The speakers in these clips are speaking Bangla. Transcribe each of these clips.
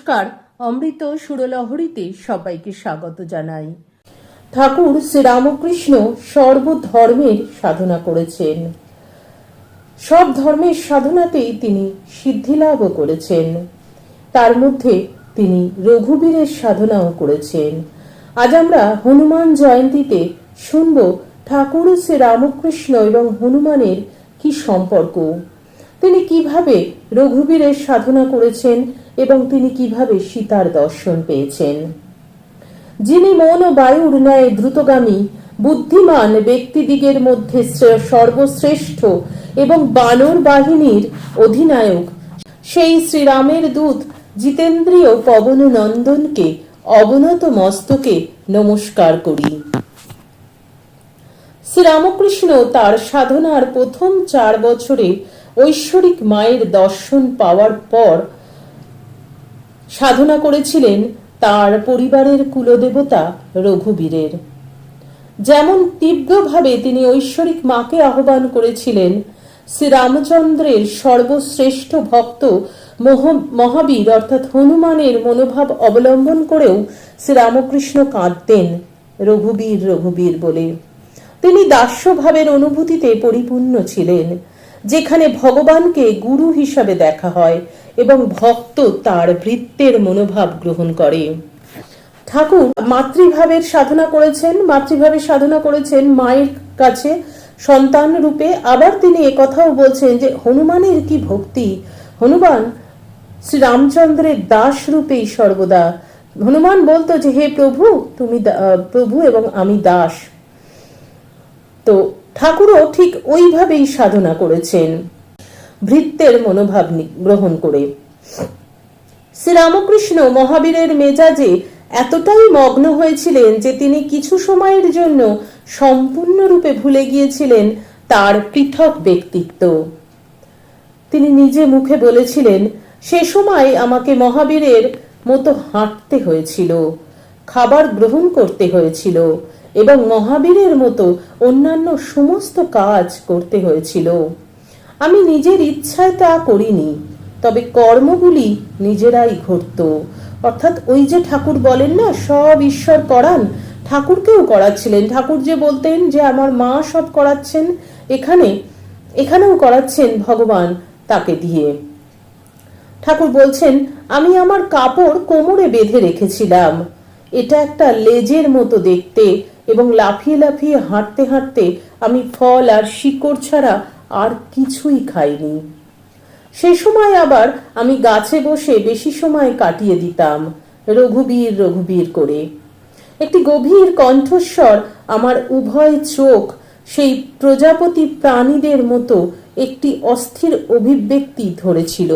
নমস্কার, অমৃত সুরলহরীতে সবাইকে স্বাগত জানাই। ঠাকুর শ্রীরামকৃষ্ণ সর্বধর্মের সাধনা করেছেন। সব ধর্মের সাধনাতেই তিনি সিদ্ধিলাভও করেছেন। তার মধ্যে তিনি রঘুবীরের সাধনাও করেছেন। আজ আমরা হনুমান জয়ন্তীতে শুনব ঠাকুর শ্রী রামকৃষ্ণ এবং হনুমানের কি সম্পর্ক। তিনি কীভাবে রঘুবীরের সাধনা করেছেন এবং তিনি কীভাবে সীতার দর্শন পেয়েছেন। যিনি মন ও বায়ুর ন্যায় দ্রুতগামী, বুদ্ধিমান ব্যক্তিদিগের মধ্যে সর্বশ্রেষ্ঠ এবং বানর বাহিনীর অধিনায়ক, সেই শ্রীরামের দূত জিতেন্দ্রীয় পবন নন্দনকে অবনত মস্তকে নমস্কার করি। শ্রীরামকৃষ্ণ তার সাধনার প্রথম চার বছরে ঐশ্বরিক মায়ের দর্শন পাওয়ার পর সাধনা করেছিলেন তার পরিবারের কুলদেবতা রঘুবীরের। যেমন তীব্রভাবে তিনি ঐশ্বরিক মাকে আহ্বান করেছিলেন, শ্রীরামচন্দ্রের সর্বশ্রেষ্ঠ ভক্ত মোহ- মহাবীর অর্থাৎ হনুমানের মনোভাব অবলম্বন করেও শ্রীরামকৃষ্ণ কাঁদতেন রঘুবীর রঘুবীর বলে। তিনি দাস্যভাবের অনুভূতিতে পরিপূর্ণ ছিলেন। যেখানে ভগবানকে গুরু হিসাবে দেখা হয় এবং ভক্ত তার বৃত্তের মনোভাব গ্রহণ করে। ঠাকুর মাতৃভাবের সাধনা করেছেন, মাতৃভাবের সাধনা করেছেন মায়ের কাছে সন্তান রূপে। আবার তিনি একথাও বলছেন যে, হনুমানের কি ভক্তি? হনুমান শ্রী রামচন্দ্রের দাস রূপেই সর্বদা। হনুমান বলতো যে, হে প্রভু, তুমি প্রভু এবং আমি দাস। তো ঠাকুরও ঠিক ওইভাবেই সাধনা করেছেন। ভৃত্যের মনোভাব গ্রহণ করে। শ্রীরামকৃষ্ণ মহাবীরের মেজাজে এতটাই মগ্ন হয়েছিলেন যে তিনি কিছু সময়ের জন্য সম্পূর্ণরূপে ভুলে গিয়েছিলেন তার পৃথক ব্যক্তিত্ব। তিনি নিজে মুখে বলেছিলেন, সে সময় আমাকে মহাবীরের মতো হাঁটতে হয়েছিল, খাবার গ্রহণ করতে হয়েছিল এবং মহাবীরের মতো অন্যান্য সমস্ত কাজ করতে হয়েছিল। আমি নিজের ইচ্ছায় তা করিনি, তবে কর্মগুলি নিজেরাই ঘটত। অর্থাৎ ওই যে ঠাকুর বলেন না, সব ঈশ্বর করান, ঠাকুরকেও করাচ্ছিলেন। ঠাকুর যে বলতেন যে, আমার মা সব করাচ্ছেন, এখানে, এখানেও করাচ্ছেন ভগবান তাকে দিয়ে। ঠাকুর বলছেন, আমি আমার কাপড় কোমরে বেঁধে রেখেছিলাম। এটা একটা লেজের মতো দেখতে এবং লাফিয়ে লাফিয়ে হাঁটতে হাঁটতে আমি ফল আর শিকড় ছাড়া আর কিছুই খাইনি। সে সময় আবার আমি গাছে বসে বেশি সময় কাটিয়ে দিতাম, রঘুবীর রঘুবীর করে। একটি গভীর কণ্ঠস্বর আমার উভয় চোখ, সেই প্রজাপতি প্রাণীদের মতো একটি অস্থির অভিব্যক্তি ধরেছিল।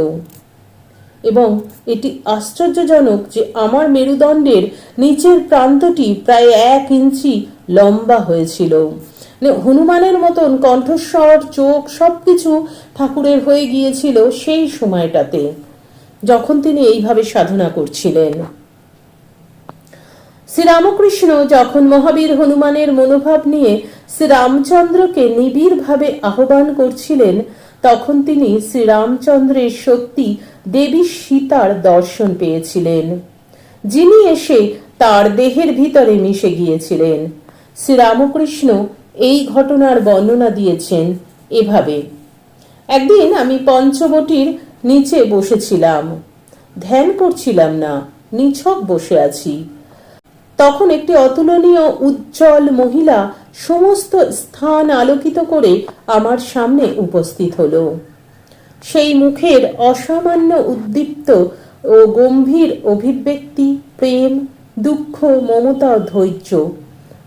এবং এটি আশ্চর্যজনক যে আমার মেরুদণ্ডের নিচের প্রান্তটি প্রায় এক ইঞ্চি লম্বা হয়েছিল। মানে হনুমানের মতন কণ্ঠস্বর, চোখ সবকিছু ঠাকুরের হয়ে গিয়েছিল সেই সময়টাতে, যখন তিনি এইভাবে সাধনা করছিলেন। শ্রীরামকৃষ্ণ যখন মহাবীর হনুমানের মনোভাব নিয়ে শ্রীরামচন্দ্রকে নিবিড়ভাবে আহ্বান করছিলেন তখন তিনি শ্রীরামচন্দ্রের সত্যি দেবী সীতার দর্শন পেয়েছিলেন। যিনি এসে তার দেহের ভিতরে মিশে গিয়েছিলেন। শ্রীরামকৃষ্ণ এই ঘটনার বর্ণনা দিয়েছেন এভাবে। একদিন আমি পঞ্চবটির নিচে বসেছিলাম। ধ্যান করছিলাম না, নিছক বসে আছি। তখন একটি অতুলনীয়, উজ্জ্বল মহিলা সমস্ত স্থান আলোকিত করে আমার সামনে উপস্থিত হলো। সেই মুখের অসামান্য উদ্দীপ্ত ও গম্ভীর অভিব্যক্তি, প্রেম, দুঃখ, মমতা, ধৈর্য,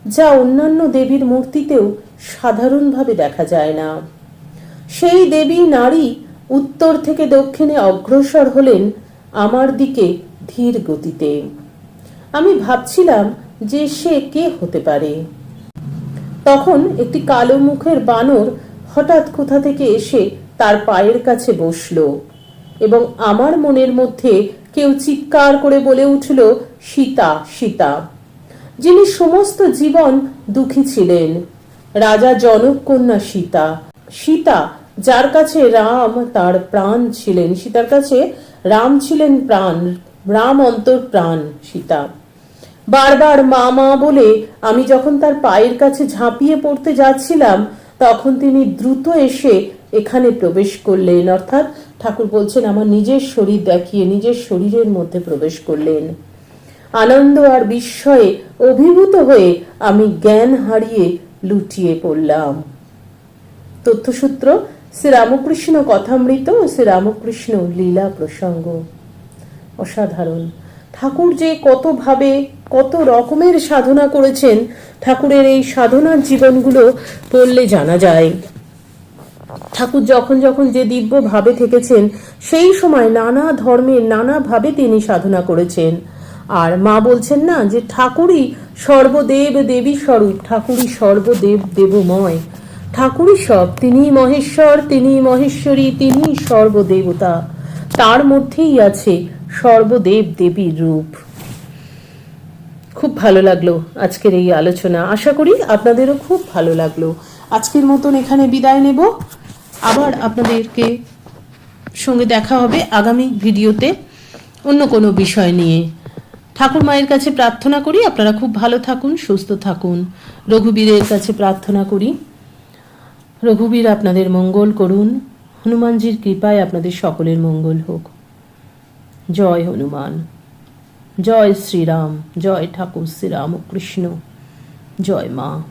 যা অন্যান্য দেবীর মূর্তিতেও সাধারণভাবে দেখা যায় না। সেই দেবী নারী উত্তর থেকে দক্ষিণে অগ্রসর হলেন আমার দিকে ধীর গতিতে। আমি ভাবছিলাম যে সে কে হতে পারে। তখন একটি কালো মুখের বানর হঠাৎ কোথা থেকে এসে তার পায়ের কাছে বসল এবং আমার মনের মধ্যে কেউ চিৎকার করে বলে উঠল, সীতা সীতা। যিনি সমস্ত জীবন দুঃখী ছিলেন। রাজা জনক কন্যা সীতা। সীতা, যার কাছে রাম তার প্রাণ ছিলেন, সীতার কাছে রাম ছিলেন প্রাণ। রাম অন্তর প্রাণ সীতা। বারবার মা মা বলে, আমি যখন তার পায়ের কাছে ঝাঁপিয়ে পড়তে যাচ্ছিলাম, তখন তিনি দ্রুত এসে এখানে প্রবেশ করলেন। অর্থাৎ ঠাকুর বলছেন, আমার নিজের শরীর দেখিয়ে, নিজের শরীরের মধ্যে প্রবেশ করলেন। আনন্দ আর বিস্ময়ে অভিভূত হয়ে আমি জ্ঞান হারিয়ে লুটিয়ে পড়লাম। তথ্যসূত্র, শ্রীরামকৃষ্ণ কথামৃত ও শ্রীরামকৃষ্ণ লীলা প্রসঙ্গ। অসাধারণ। ঠাকুর যে কতভাবে, কত রকমের সাধনা করেছেন, ঠাকুরের এই সাধনার জীবনগুলো পড়লে জানা যায়। ঠাকুর যখন যখন যে দিব্য ভাবে থেকেছেন, সেই সময় নানা ধর্মের নানা ভাবে তিনি সাধনা করেছেন। আর মা বলছেন না যে, ঠাকুরই সর্বদেব দেবী স্বরূপ, ঠাকুরই সর্বদেব দেবময়। ঠাকুরই সব তিনি মহেশ্বর তিনি মহেশ্বরী তিনি সর্বদেবতা। তার মধ্যেই আছে সর্বদেব দেবীর রূপ। খুব ভালো লাগল আজকের এই আলোচনা। আশা করি আপনাদেরও খুব ভালো লাগল। আজকের মতন এখানে বিদায় নেব। আবার আপনাদেরকে সঙ্গে দেখা হবে আগামী ভিডিওতে অন্য কোনো বিষয় নিয়ে। ঠাকুর মায়ের কাছে প্রার্থনা করি, আপনারা খুব ভালো থাকুন, সুস্থ থাকুন। রঘুবীরের কাছে প্রার্থনা করি। রঘুবীর আপনাদের মঙ্গল করুন। হনুমানজির কৃপায় আপনাদের সকলের মঙ্গল হোক। জয় হনুমান। জয় শ্রীরাম জয় ঠাকুর শ্রীরাম কৃষ্ণ জয় মা।